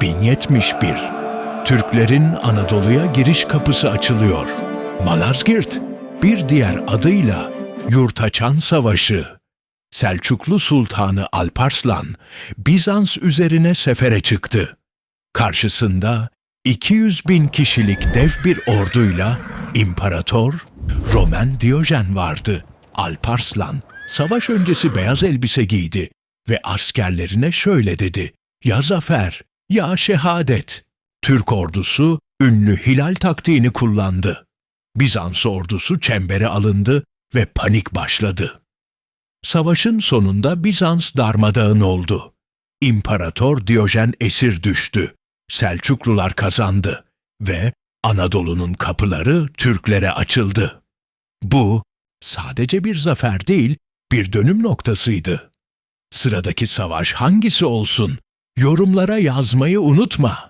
1071 Türklerin Anadolu'ya giriş kapısı açılıyor. Malazgirt, bir diğer adıyla Yurtaçan Savaşı. Selçuklu Sultanı Alparslan, Bizans üzerine sefere çıktı. Karşısında 200 bin kişilik dev bir orduyla İmparator Roman Diyojen vardı. Alparslan, savaş öncesi beyaz elbise giydi ve askerlerine şöyle dedi. Ya zafer, ya şehadet. Türk ordusu ünlü hilal taktiğini kullandı. Bizans ordusu çembere alındı ve panik başladı. Savaşın sonunda Bizans darmadağın oldu. İmparator Diyojen esir düştü. Selçuklular kazandı ve Anadolu'nun kapıları Türklere açıldı. Bu sadece bir zafer değil, bir dönüm noktasıydı. Sıradaki savaş hangisi olsun? Yorumlara yazmayı unutma.